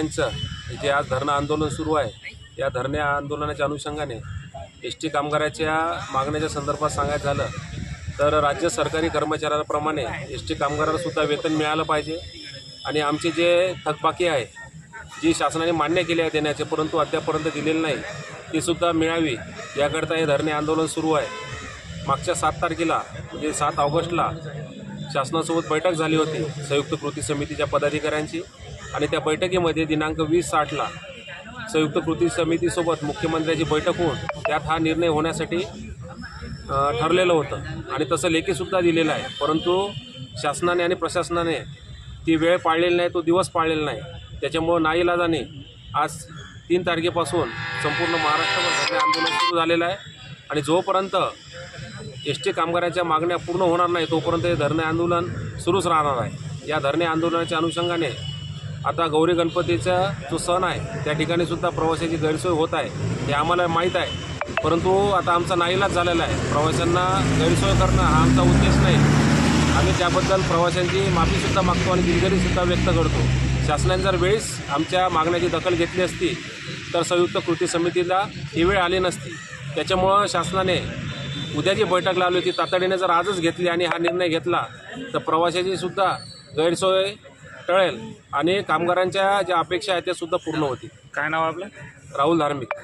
त्यांचं जे आज धरणं आंदोलन सुरू आहे या धरणे आंदोलनाच्या अनुषंगाने एस टी कामगाराच्या मागण्याच्या संदर्भात सांगायचं झालं तर राज्य सरकारी कर्मचाऱ्याप्रमाणे एस टी कामगारांनासुद्धा वेतन मिळालं पाहिजे. आणि आमचे जे थकबाकी आहे जी शासनाने मान्य केली आहे देण्याचे परंतु अद्यापर्यंत दिलेली नाही ती सुद्धा मिळावी याकरता हे धरणे आंदोलन सुरू आहे. मागच्या सात तारखेला म्हणजे सात ऑगस्टला शासनासोबत बैठक झाली होती. संयुक्त कृती समितीच्या पदाधिकाऱ्यांची आणि त्या बैठकीमध्ये दिनांक वीस साठला संयुक्त कृती समितीसोबत मुख्यमंत्र्याची बैठक होऊन त्यात हा निर्णय होण्यासाठी ठरलेलं होतं. आणि तसं लेखीसुद्धा दिलेलं आहे. परंतु शासनाने आणि प्रशासनाने ती वेळ पाळलेली नाही तो दिवस पाळलेला नाही. त्याच्यामुळं नाईलाजाने आज तीन तारखेपासून संपूर्ण महाराष्ट्रभर धरणे आंदोलन सुरू झालेलं आहे. आणि जोपर्यंत एस टी कामगारांच्या मागण्या पूर्ण होणार नाही तोपर्यंत हे धरणे आंदोलन सुरूच राहणार आहे. या धरणे आंदोलनाच्या अनुषंगाने आता गौरी गणपतीचा जो सण आहे त्या ठिकाणी सुद्धा प्रवाशाची गैरसोय होत आहे हे आम्हाला माहीत आहे. परंतु आता आमचा नाईलाज झालेला आहे. प्रवाशांना गैरसोय करणं हा आमचा उद्देश नाही. आम्ही त्याबद्दल प्रवाशांची माफीसुद्धा मागतो आणि दिलगिरीसुद्धा व्यक्त करतो. शासनाने जर वेळेस आमच्या मागण्याची दखल घेतली असती तर संयुक्त कृती समितीला ही वेळ आली नसती. त्याच्यामुळं शासनाने उद्या जी बैठक लावली होती तातडीने जर आजच घेतली आणि हा निर्णय घेतला तर प्रवाशाची सुद्धा गैरसोय टळेल आणि कामगारांच्या ज्या अपेक्षा आहेत त्या सुद्धा पूर्ण होतील. काय नाव आपलं? राहुल धार्मिक.